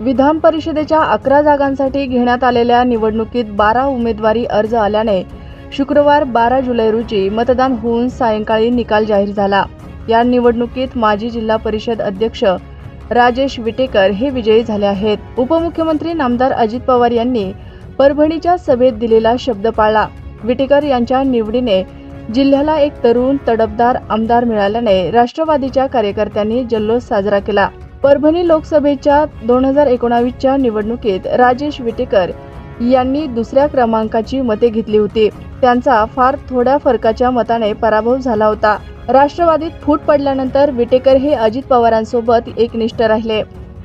विधान परिषदेच्या अकरा जागांसाठी घेण्यात आलेल्या निवडणुकीत बारा उमेदवारी अर्ज आल्याने शुक्रवार बारा जुलै रोजी मतदान होऊन सायंकाळी निकाल जाहीर झाला. या निवडणुकीत माजी जिल्हा परिषद अध्यक्ष राजेश विटेकर हे विजयी झाले आहेत. उपमुख्यमंत्री नामदार अजित पवार यांनी परभणीच्या सभेत दिलेला शब्द पाळला. विटेकर यांच्या निवडीने जिल्ह्याला एक तरुण तडफदार आमदार मिळाल्याने राष्ट्रवादीच्या कार्यकर्त्यांनी जल्लोष साजरा केला. परभणी लोकसभेच्या दोन हजार एकोणावीसच्या निवडणुकीत राजेश विटेकर यांनी दुसऱ्या क्रमांकाची मते घेतली होती. त्यांचा फार थोड्या फरकाच्या मताने पराभव झाला होता. राष्ट्रवादीत फूट पडल्यानंतर विटेकर हे अजित पवारांसोबत एकनिष्ठ राहिले.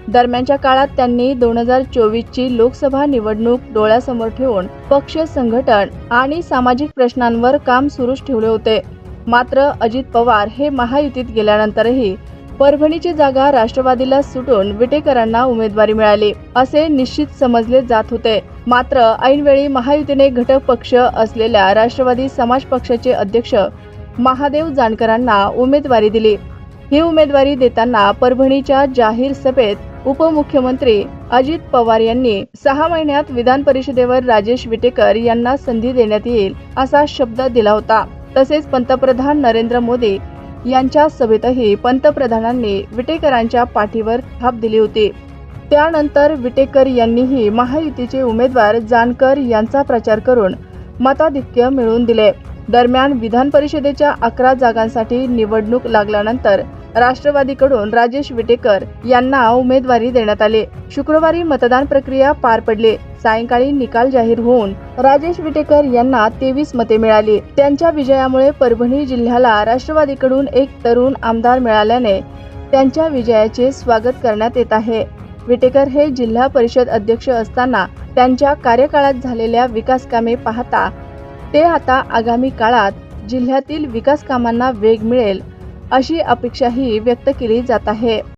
दरम्यानच्या काळात त्यांनी दोन हजार चोवीसची लोकसभा निवडणूक डोळ्यासमोर ठेवून पक्ष संघटन आणि सामाजिक प्रश्नांवर काम सुरूच ठेवले होते. मात्र अजित पवार हे महायुतीत गेल्यानंतरही परभणीची जागा राष्ट्रवादीला सुटून विटेकरांना उमेदवारी मिळाली असे निश्चित समजले जात होते. मात्र ऐनवेळी महायुतीने घटक पक्ष असलेल्या राष्ट्रवादी समाज पक्षाचे अध्यक्ष महादेव जानकरांना उमेदवारी दिली. ही उमेदवारी देताना परभणीच्या जाहीर सभेत उपमुख्यमंत्री अजित पवार यांनी सहा महिन्यात विधान परिषदेवर राजेश विटेकर यांना संधी देण्यात येईल असा शब्द दिला होता. तसेच पंतप्रधान नरेंद्र मोदी यांच्या सभेतही पंतप्रधानांनी विटेकरांच्या पाठीवर थाप दिली होती. त्यानंतर विटेकर यांनीही महायुतीचे उमेदवार जानकर यांचा प्रचार करून मताधिक्य मिळवून दिले. दरम्यान विधान परिषदेच्या अकरा जागांसाठी निवडणूक लागल्यानंतर राष्ट्रवादीकडून राजेश विटेकर यांना उमेदवारी देण्यात आले. शुक्रवारी मतदान प्रक्रिया पार पडली. सायंकाळी निकाल जाहीर होऊन राजेश विटेकर यांना तेवीस मते मिळाली. त्यांच्या विजयामुळे परभणी जिल्ह्याला राष्ट्रवादीकडून एक तरुण आमदार मिळाल्याने त्यांच्या विजयाचे स्वागत करण्यात येत आहे. विटेकर हे जिल्हा परिषद अध्यक्ष असताना त्यांच्या कार्यकाळात झालेल्या विकास कामे पाहता ते आता आगामी काळात जिल्ह्यातील विकास कामांना वेग मिळेल अशी अपेक्षाही व्यक्त केली जात आहे.